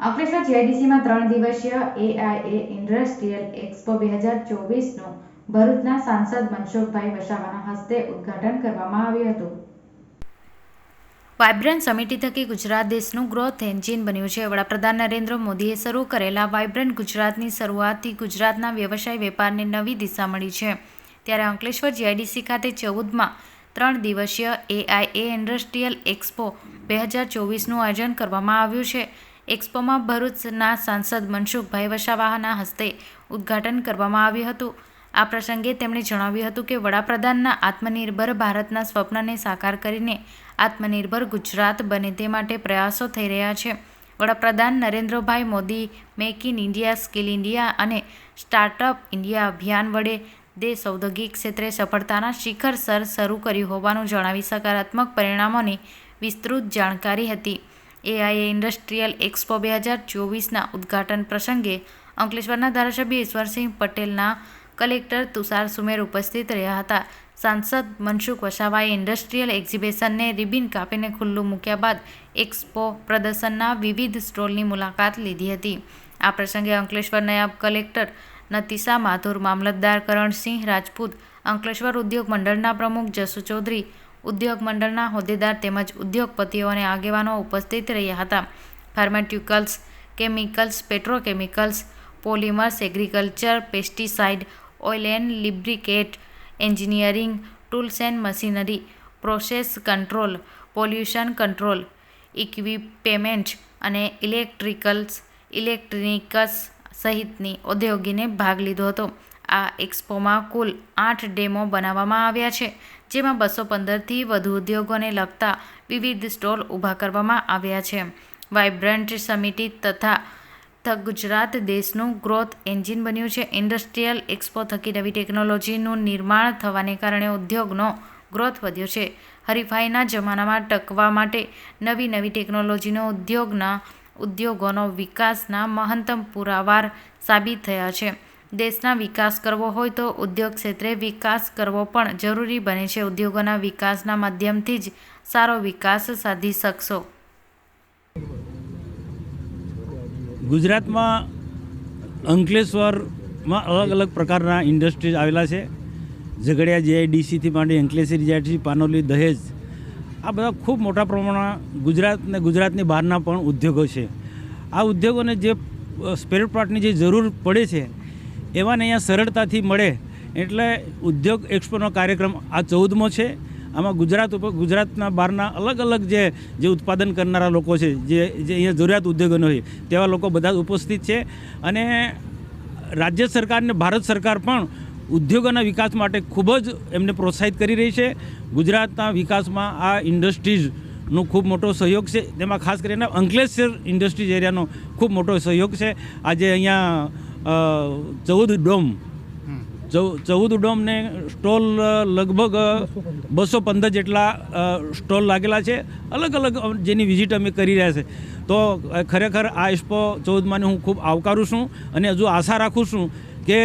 અંકલેશ્વર જીઆઈડીસીમાં ત્રણ દિવસીય AIA industrial expo બે હજાર ચોવીસનું ભરૂચના સાંસદ મનસુખભાઈ વસાવાના હસ્તે ઉદ્ઘાટન કરવામાં આવ્યું હતું. વાઇબ્રન્ટ સમિટી થકી ગુજરાત દેશનું ગ્રોથ એન્જિન બન્યું છે. વડાપ્રધાન નરેન્દ્ર મોદીએ શરૂ કરેલા વાઇબ્રન્ટ ગુજરાતની શરૂઆતથી ગુજરાતના વ્યવસાય વેપારને નવી દિશા મળી છે. ત્યારે અંકલેશ્વર જીઆઈડીસી ખાતે ચૌદમાં ત્રણ દિવસીય એઆઈએ ઇન્ડસ્ટ્રીયલ એક્સપો બે હજાર ચોવીસનું આયોજન કરવામાં આવ્યું છે. એક્સપોમાં ભરૂચના સાંસદ મનસુખભાઈ વસાવાના હસ્તે ઉદ્ઘાટન કરવામાં આવ્યું હતું. આ પ્રસંગે તેમણે જણાવ્યું હતું કે વડાપ્રધાનના આત્મનિર્ભર ભારતના સ્વપ્નને સાકાર કરીને આત્મનિર્ભર ગુજરાત બને તે માટે પ્રયાસો થઈ રહ્યા છે. વડાપ્રધાન Narendrabhai Modi, make in India, skill India અને સ્ટાર્ટઅપ ઇન્ડિયા અભિયાન વડે દેશ ઔદ્યોગિક ક્ષેત્રે સફળતાના શિખર સર શરૂ કર્યું હોવાનું જણાવી સકારાત્મક પરિણામોની વિસ્તૃત જાણકારી હતી. એઆઈએ ઇન્ડસ્ટ્રીયલ એક્સપો બે હજાર ચોવીસના ઉદ્ઘાટન પ્રસંગે અંકલેશ્વરના ધારાસભ્ય ઈશ્વરસિંહ પટેલના કલેક્ટર તુષાર સુમેર ઉપસ્થિત રહ્યા હતા. સાંસદ મનસુખ વસાવાએ ઇન્ડસ્ટ્રીયલ એક્ઝિબિશનને રિબિન કાપીને ખુલ્લું મૂક્યા બાદ એક્સપો પ્રદર્શનના વિવિધ સ્ટોલની મુલાકાત લીધી હતી. આ પ્રસંગે અંકલેશ્વર નાયબ કલેક્ટર નતીશા માથુર, મામલતદાર કરણસિંહ રાજપૂત, અંકલેશ્વર ઉદ્યોગ મંડળના પ્રમુખ જસુ ચૌધરી ઉદ્યોગ મંડળના હોદ્દેદાર તેમજ ઉદ્યોગપતિઓ અને આગેવાનો ઉપસ્થિત રહ્યા હતા. Pharmaceuticals chemicals, petrochemicals, polymers, agriculture, pesticide, oil and lubricate engineering, tools and machinery, process control, pollution control, equipment અને ઇલેક્ટ્રિકલ્સ, ઇલેક્ટ્રોનિક્સ સહિતની ઉદ્યોગીને ભાગ લીધો હતો. આ એક્સપોમાં કુલ આઠ ડેમો બનાવવામાં આવ્યા છે, જેમાં બસો પંદરથી વધુ ઉદ્યોગોને લગતા વિવિધ સ્ટોલ ઊભા કરવામાં આવ્યા છે. વાઇબ્રન્ટ સમિટી તથા ધ ગુજરાત દેશનું ગ્રોથ એન્જિન બન્યું છે. ઇન્ડસ્ટ્રીયલ એક્સપો થકી નવી ટેકનોલોજીનું નિર્માણ થવાને કારણે ઉદ્યોગનો ગ્રોથ વધ્યો છે. હરીફાઈના જમાનામાં ટકવા માટે નવી નવી ટેકનોલોજીનો ઉદ્યોગના ઉદ્યોગોનો વિકાસના મહંતમ પુરાવાર સાબિત થયા છે. દેશના વિકાસ કરવો હોય તો ઉદ્યોગ ક્ષેત્રે વિકાસ કરવો પણ જરૂરી બને છે. ઉદ્યોગોના વિકાસના માધ્યમથી જ સારો વિકાસ સાધી શકશો. ગુજરાતમાં અંકલેશ્વરમાં અલગ અલગ પ્રકારના ઇન્ડસ્ટ્રીઝ આવેલા છે. ઝઘડિયા જીઆઈડીસીથી માંડી અંકલેશ્વર જીઆઈડીસી, પાનોલી, દહેજ, આ બધા ખૂબ મોટા પ્રમાણમાં ગુજરાત ને ગુજરાતની બહારના પણ ઉદ્યોગો છે. આ ઉદ્યોગોને જે સ્પેર પાર્ટની જે જરૂર પડે છે એવાને અહીંયા સરળતાથી મળે એટલે ઉદ્યોગ એક્સપોનો કાર્યક્રમ આ ચૌદમો છે. આમાં ગુજરાત ઉપર, ગુજરાતના બહારના અલગ અલગ જે જે ઉત્પાદન કરનારા લોકો છે, જે જે અહીંયા જરૂરિયાત ઉદ્યોગોનો હોય, તેવા લોકો બધા ઉપસ્થિત છે. અને રાજ્ય સરકાર અને ભારત સરકાર પણ ઉદ્યોગોના વિકાસ માટે ખૂબ જ એમને પ્રોત્સાહિત કરી રહી છે. ગુજરાતના વિકાસમાં આ ઇન્ડસ્ટ્રીઝનો ખૂબ મોટો સહયોગ છે. તેમાં ખાસ કરીને અંકલેશ્વર ઇન્ડસ્ટ્રીઝ એરિયાનો ખૂબ મોટો સહયોગ છે. આજે અહીંયા ચૌદ ડોમ. ચૌદ ડોમને સ્ટોલ લગભગ બસો પંદર જેટલા સ્ટોલ લાગેલા છે. અલગ અલગ જેની વિઝિટ અમે કરી રહ્યા છે. તો ખરેખર આ એક્સપો ચૌદમાંને હું ખૂબ આવકારું છું અને હજુ આશા રાખું છું કે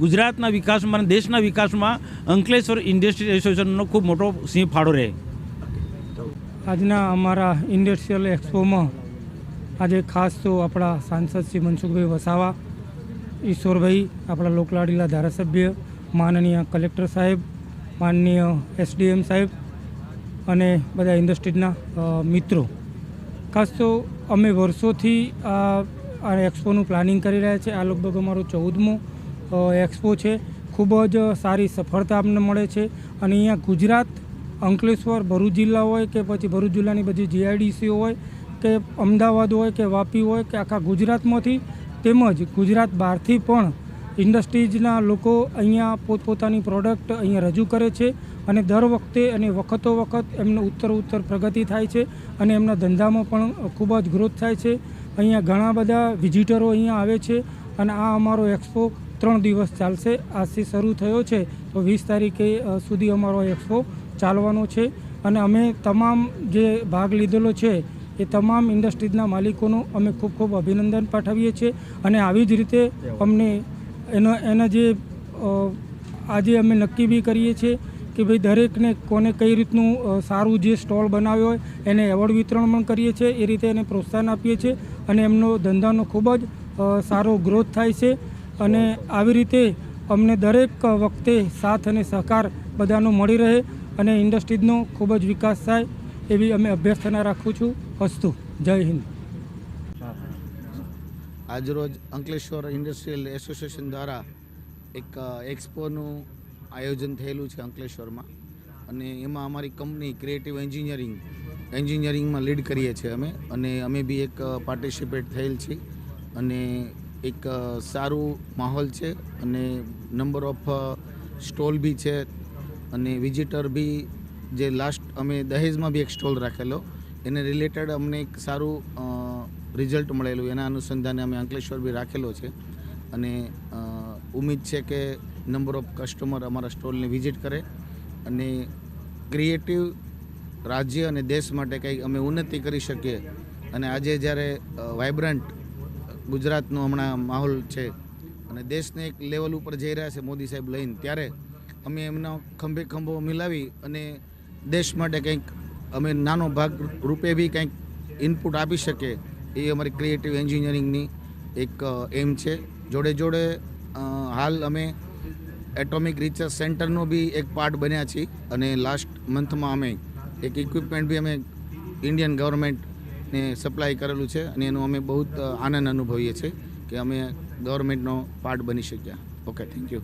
ગુજરાતના વિકાસમાં અને દેશના વિકાસમાં અંકલેશ્વર ઇન્ડસ્ટ્રીયલ એસોસિએશનનો ખૂબ મોટો સિંહ ફાળો રહે. આજના અમારા ઇન્ડસ્ટ્રીયલ એક્સપોમાં આજે ખાસ તો આપણા સાંસદ શ્રી મનસુખભાઈ વસાવા ઈશ્વરભાઈ, આપણા લોકલાડીલા ધારાસભ્ય, માનનીય કલેક્ટર સાહેબ, માનનીય એસડીએમ સાહેબ અને બધા ઇન્ડસ્ટ્રીના મિત્રો. ખાસ તો અમે વર્ષોથી આ એક્સપોનું પ્લાનિંગ કરી રહ્યા છે. આ લગભગ અમારો ચૌદમો એક્સપો છે. ખૂબ જ સારી સફળતા અમને મળે છે. અને અહીંયા ગુજરાત, અંકલેશ્વર, ભરૂચ જિલ્લા હોય કે પછી ભરૂચ જિલ્લાની બધી જીઆઈડીસી હોય કે અમદાવાદ હોય કે વાપી હોય કે આખા ગુજરાતમાંથી તેમજ ગુજરાત બહારથી પણ ઇન્ડસ્ટ્રીઝના લોકો અહીંયા પોતપોતાની પ્રોડક્ટ અહીંયા રજૂ કરે છે અને દર વખતે અને વખતો વખત એમને ઉત્તર ઉત્તર પ્રગતિ થાય છે અને એમના ધંધામાં પણ ખૂબ જ ગ્રોથ થાય છે. અહીંયા ઘણા બધા વિઝિટરો અહીંયા આવે છે અને આ અમારો એક્સપો ત્રણ દિવસ ચાલશે. આજથી શરૂ થયો છે તો વીસ તારીખે સુધી અમારો એક્સપો ચાલવાનો છે. અને અમે તમામ જે ભાગ લીધેલો છે એ તમામ ઇન્ડસ્ટ્રીઝના માલિકોનું અમે ખૂબ ખૂબ અભિનંદન પાઠવીએ છીએ અને આવી જ રીતે અમને એનો એના જે આજે અમે નક્કી બી કરીએ છીએ કે ભાઈ દરેકને કોને કઈ રીતનું સારું જે સ્ટોલ બનાવ્યો હોય એને એવોર્ડ વિતરણ પણ કરીએ છીએ એ રીતે એને પ્રોત્સાહન આપીએ છીએ અને એમનો ધંધાનો ખૂબ જ સારો ગ્રોથ થાય છે અને આવી રીતે અમને દરેક વખતે સાથ અને સહકાર બધાનો મળી રહે અને ઇન્ડસ્ટ્રીઝનો ખૂબ જ વિકાસ થાય. એવી અમે અભ્યર્થના રાખું છું. અસ્તુ. જય હિન્દ. આજરોજ અંકલેશ્વર ઇન્ડસ્ટ્રીયલ એસોસિએશન દ્વારા એક એક્સપોનું આયોજન થયેલું છે અંકલેશ્વરમાં. અને એમાં અમારી કંપની ક્રિએટિવ એન્જિનિયરિંગ, એન્જિનિયરિંગમાં લીડ કરીએ છીએ અમે. અને અમે બી એક પાર્ટિસિપેટ થયેલ છીએ અને એક સારું માહોલ છે. અને નંબર ઓફ સ્ટોલ બી છે. અને વિઝિટર બી જે લાસ્ટ અમે દહેજમાં બી એક સ્ટોલ રાખેલો. એને રિલેટેડ અમને એક સારું રિઝલ્ટ મળેલું. એના અનુસંધાને અમે અંકલેશ્વર બી રાખેલો છે. અને ઉમ્મીદ છે કે નંબર ઓફ કસ્ટમર અમારા સ્ટોલને વિઝિટ કરે. અને ક્રિએટિવ રાજ્ય અને દેશ માટે કંઈક અમે ઉન્નતિ કરી શકીએ. અને આજે જ્યારે વાઇબ્રન્ટ ગુજરાતનો હમણાં માહોલ છે અને દેશને એક લેવલ ઉપર જઈ રહ્યા છે મોદી સાહેબ લઈને, ત્યારે અમે એમનો ખંભે ખંભો મિલાવી અને દેશ માટે કંઈક અમે નાનો ભાગ રૂપે બી કંઈક ઇનપુટ આપી શકીએ, એ અમારી ક્રિએટિવ એન્જિનિયરિંગની એક એમ છે. જોડે જોડે હાલ અમે એટોમિક રિસર્ચ સેન્ટરનો બી એક પાર્ટ બન્યા છીએ અને લાસ્ટ મંથમાં અમે એક ઇક્વિપમેન્ટ બી અમે ઇન્ડિયન ગવર્મેન્ટને સપ્લાય કરેલું છે અને એનો અમે બહુ આનંદ અનુભવીએ છીએ કે અમે ગવર્મેન્ટનો પાર્ટ બની શક્યા. Okay thank you